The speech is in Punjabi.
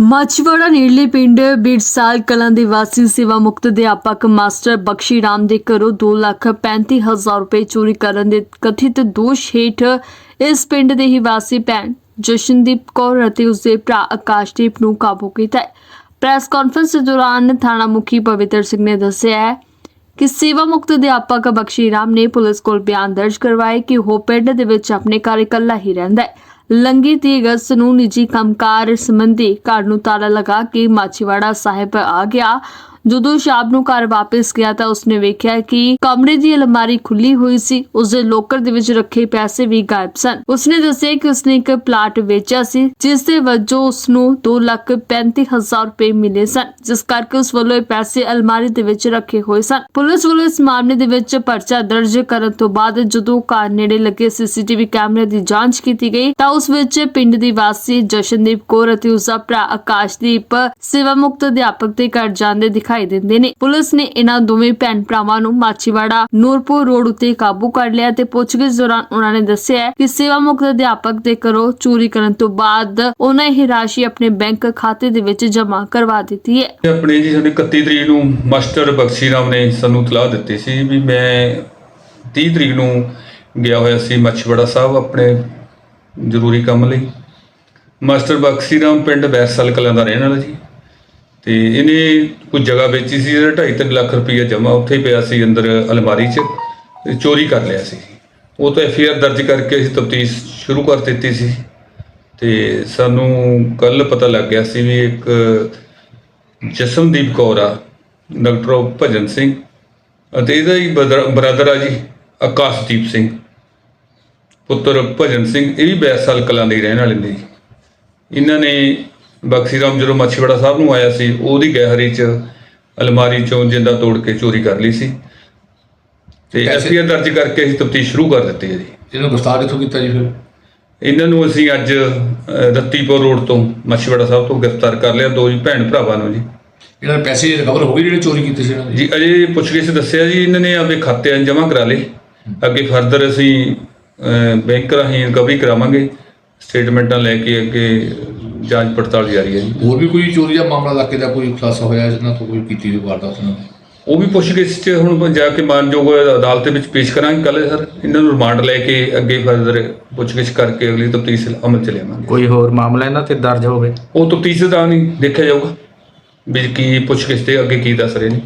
ਮਛਵਾੜਾ ਨੇੜਲੇ ਪਿੰਡ ਬਿਰਸਾਲ ਕਲਾਂ ਦੇ ਵਾਸੀ ਸੇਵਾ ਮੁਕਤ ਅਧਿਆਪਕ ਮਾਸਟਰ ਬਖਸ਼ੀ ਰਾਮ ਦੇ ਘਰੋਂ 2 ਲੱਖ 35 ਹਜ਼ਾਰ ਰੁਪਏ ਚੋਰੀ ਕਰਨ ਦੇ ਕਥਿਤ ਦੋਸ਼ ਹੇਠ ਇਸ ਪਿੰਡ ਦੇ ਹੀ ਵਾਸੀ ਭੈਣ ਜਸ਼ਨਦੀਪ ਕੌਰ ਅਤੇ ਉਸਦੇ ਭਰਾ ਆਕਾਸ਼ਦੀਪ ਨੂੰ ਕਾਬੂ ਕੀਤਾ ਹੈ। ਪ੍ਰੈਸ ਕਾਨਫਰੰਸ ਦੌਰਾਨ ਥਾਣਾ ਮੁਖੀ ਪਵਿੱਤਰ ਸਿੰਘ ਨੇ ਦੱਸਿਆ ਹੈ ਕਿ ਸੇਵਾ ਮੁਕਤ ਅਧਿਆਪਕ ਬਖਸ਼ੀ ਰਾਮ ਨੇ ਪੁਲਿਸ ਕੋਲ ਬਿਆਨ ਦਰਜ ਕਰਵਾਏ ਕਿ ਉਹ ਪਿੰਡ ਦੇ ਵਿੱਚ ਆਪਣੇ ਘਰ ਇਕੱਲਾ ਹੀ ਰਹਿੰਦਾ ਹੈ। ਲੰਗੀ 30 ਅਗਸਤ ਨੂੰ ਨਿੱਜੀ ਕੰਮਕਾਰ ਸੰਬੰਧੀ ਘਰ ਨੂੰ ਤਾਲਾ ਲਗਾ ਕੇ ਮਾਛੀਵਾੜਾ ਸਾਹਿਬ ਆ ਗਿਆ। ਜਦੋਂ ਸ਼ਾਮ ਨੂੰ ਘਰ ਵਾਪਸ ਗਿਆ ਤਾਂ ਉਸਨੇ ਵੇਖਿਆ ਕਿ ਕਮਰੇ ਦੀ ਅਲਮਾਰੀ ਖੁੱਲੀ ਹੋਈ ਸੀ। ਉਸਦੇ ਲੋਕਰ ਦੇ ਵਿੱਚ ਰੱਖੇ ਪੈਸੇ ਵੀ ਗਾਇਬ ਸਨ। ਉਸਨੇ ਦੱਸਿਆ ਕਿ ਉਸਨੇ ਇੱਕ ਪਲਾਟ ਵੇਚਿਆ ਸੀ, ਜਿਸ ਦੇ ਵਜੋਂ ਉਸਨੂੰ 2 ਲੱਖ 35 ਰੁਪਏ ਮਿਲੇ ਸਨ, ਜਿਸ ਕਰਕੇ ਉਸ ਵੱਲੋਂ ਇਹ ਪੈਸੇ ਅਲਮਾਰੀ ਦੇ ਵਿੱਚ ਰੱਖੇ ਹੋਏ ਸਨ। ਪੁਲਿਸ ਵੱਲੋਂ ਇਸ ਮਾਮਲੇ ਦੇ ਵਿੱਚ ਪਰਚਾ ਦਰਜ ਕਰਨ ਤੋਂ ਬਾਅਦ ਜਦੋਂ ਘਰ ਨੇੜੇ ਲੱਗੇ ਸੀਸੀਟੀਵੀ ਕੈਮਰੇ ਦੀ ਜਾਂਚ ਕੀਤੀ ਗਈ, ਤਾਂ ਉਸ ਵਿੱਚ ਪਿੰਡ ਦੀ ਵਾਸੀ ਜਸ਼ਨਦੀਪ ਕੌਰ ਅਤੇ ਉਸ ਦਾ ਭਰਾ ਆਕਾਸ਼ਦੀਪ ਸੇਵਾ ਮੁਕਤ ਅਧਿਆਪਕ ਦੇ ਘਰ ਜਾਂਦੇ ਦਿਖਾਈ ਦਿੰਦੇ ਨੇ। ਪੁਲਿਸ ਨੇ ਇਹਨਾਂ ਦੋਵੇਂ ਭੈਣ ਭਰਾਵਾਂ ਨੂੰ ਮਾਚੀਵਾੜਾ ਨੂਰਪੁਰ ਰੋਡ ਉੱਤੇ ਕਾਬੂ ਕਰ ਲਿਆ ਤੇ ਪੁੱਛਗਿੱਛ ਦੌਰਾਨ ਉਹਨਾਂ ਨੇ ਦੱਸਿਆ ਕਿ ਸੇਵਾ ਮੁਕਤ ਅਧਿਆਪਕ ਦੇ ਘਰੋਂ ਚੋਰੀ ਕਰਨ ਤੋਂ ਬਾਅਦ ਉਹਨਾਂ ਇਹ ਰਾਸ਼ੀ ਆਪਣੇ ਬੈਂਕ ਖਾਤੇ ਦੇ ਵਿੱਚ ਜਮ੍ਹਾਂ ਕਰਵਾ ਦਿੱਤੀ ਹੈ। ਆਪਣੇ ਜੀ ਸਾਡੇ 31 ਤਰੀਕ ਨੂੰ ਮਾਸਟਰ ਬਖਸ਼ੀ ਰਾਮ ਨੇ ਸਾਨੂੰ ਤਲਾਹ ਦਿੱਤੀ ਸੀ ਵੀ ਮੈਂ 30 ਤਰੀਕ ਨੂੰ ਗਿਆ ਹੋਇਆ ਸੀ ਮੱਛਵੜਾ ਸਾਹਿਬ ਆਪਣੇ ਜ਼ਰੂਰੀ ਕੰਮ ਲਈ। ਮਾਸਟਰ ਬਖਸ਼ੀ ਰਾਮ ਪਿੰਡ ਬੈਸਲ ਕਲਾਂ ਦਾ ਰਹਿਣ ਵਾਲਾ ਜੀ। ਤੇ ਇਹਨੇ ਕੋਈ ਜਗ੍ਹਾ ਵੇਚੀ ਸੀ, ਜਿਹੜਾ 2.5 ਲੱਖ ਰੁਪਈਆ ਜਮ੍ਹਾਂ ਉੱਥੇ ਹੀ ਪਿਆ ਸੀ ਅੰਦਰ ਅਲਮਾਰੀ 'ਚ ਤੇ ਚੋਰੀ ਕਰ ਲਿਆ ਸੀ। ਉਹ ਤਾਂ ਐਫਆਈਆਰ ਦਰਜ ਕਰਕੇ ਅਸੀਂ ਤਫਤੀਸ਼ ਸ਼ੁਰੂ ਕਰ ਦਿੱਤੀ ਸੀ। ਤੇ ਸਾਨੂੰ ਕੱਲ ਪਤਾ ਲੱਗ ਗਿਆ ਸੀ ਵੀ ਇੱਕ ਜਸਮਦੀਪ ਕੌਰ ਆ, ਡਾਕਟਰ ਭਜਨ ਸਿੰਘ ਅਤੇ ਇਹਦਾ ਹੀ ਬ੍ਰਦਰ ਆ ਜੀ, ਆਕਾਸ਼ਦੀਪ ਸਿੰਘ। ਪੁੱਤਰ ਭਜਨ ਸਿੰਘ, ਇਹ ਵੀ ਬੈਸਾਲ ਕਲਾਂ ਦੇ ਰਹਿਣ ਵਾਲੇ ਨੇ ਜੀ। ਇਹਨਾਂ ਨੇ ਬਖਸ਼ੀ ਰਾਮ ਜਦੋਂ ਮੱਛੀਵਾੜਾ ਸਾਹਿਬ ਨੂੰ ਆਇਆ ਸੀ ਉਹਦੀ ਗਹਿਰੀ ਚ ਅਲਮਾਰੀ ਚੋਂ ਜਿੰਦਾ ਤੋੜ ਕੇ ਚੋਰੀ ਕਰ ਲਈ ਸੀ। ਤੇ ਐਫਆਈਆਰ ਦਰਜ ਕਰਕੇ ਅਸੀਂ ਤਫਤੀਸ਼ ਸ਼ੁਰੂ ਕਰ ਦਿੱਤੀ ਹੈ ਜੀ। ਇਹਨੂੰ ਗ੍ਰਿਫਤਾਰ ਕਿੱਥੋਂ ਕੀਤਾ ਜੀ ਫਿਰ? ਇਹਨਾਂ ਨੂੰ ਅਸੀਂ ਅੱਜ ਰੱਤੀਪੁਰ ਰੋਡ ਤੋਂ ਮੱਛੀਵਾੜਾ ਸਾਹਿਬ ਤੋਂ ਗ੍ਰਿਫਤਾਰ ਕਰ ਲਿਆ ਦੋ ਜੀ ਭੈਣ ਭਰਾਵਾਂ ਨੂੰ ਜੀ। ਇਹਨਾਂ ਪੈਸੇ ਰਿਕਵਰ ਹੋ ਗਏ ਜਿਹੜੇ ਚੋਰੀ ਕੀਤੇ ਸੀ ਇਹਨਾਂ ਦੇ? ਜੀ ਅਜੇ ਪੁੱਛਗਿੱਛ ਦੱਸਿਆ ਜੀ ਇਹਨਾਂ ਨੇ ਆਪਦੇ ਖਾਤਿਆਂ 'ਚ ਜਮ੍ਹਾਂ ਕਰਾ ਲਏ। ਅੱਗੇ ਫਰਦਰ ਅਸੀਂ ਬੈਂਕ ਰਾਹੀਂ ਰਿਕਵਰੀ ਕਰਾਵਾਂਗੇ ਸਟੇਟਮੈਂਟਾਂ ਲੈ ਕੇ ਅੱਗੇ ਜਾਂਚ ਪੜਤਾਲ ਜਾਰੀ ਹੈ ਜੀ। ਹੋਰ ਵੀ ਕੋਈ ਚੋਰੀ ਦਾ ਮਾਮਲਾ ਇਲਾਕੇ ਦਾ ਕੋਈ ਖੁਲਾਸਾ ਹੋਇਆ ਇਹਨਾਂ ਤੋਂ ਕੋਈ ਕੀਤੀ ਹੋਈ ਵਾਰਦਾਤ ਨਾਲ ਉਹ ਵੀ ਪੁੱਛਗਿੱਛ 'ਚ ਹੁਣ ਜਾ ਕੇ ਮਾਨਯੋਗ ਅਦਾਲਤ ਦੇ ਵਿੱਚ ਪੇਸ਼ ਕਰਾਂਗੇ ਕੱਲ੍ਹ ਸਰ। ਇਹਨਾਂ ਨੂੰ ਰਿਮਾਂਡ ਲੈ ਕੇ ਅੱਗੇ ਫਰਦਰ ਪੁੱਛਗਿੱਛ ਕਰਕੇ ਅਗਲੀ ਤਫਤੀਸ਼ ਅਮਲ ਚ ਲਿਆਵਾਂਗੇ। ਕੋਈ ਹੋਰ ਮਾਮਲਾ ਇਹਨਾਂ ਤੇ ਦਰਜ ਹੋਵੇ? ਉਹ ਤਫਤੀਸ਼ ਦਾ ਨਹੀਂ ਦੇਖਿਆ ਜਾਊਗਾ। ਵੀ ਕੀ ਪੁੱਛਗਿੱਛ ਤੇ ਅੱਗੇ ਕੀ ਦੱਸ ਰਹੇ ਨੇ।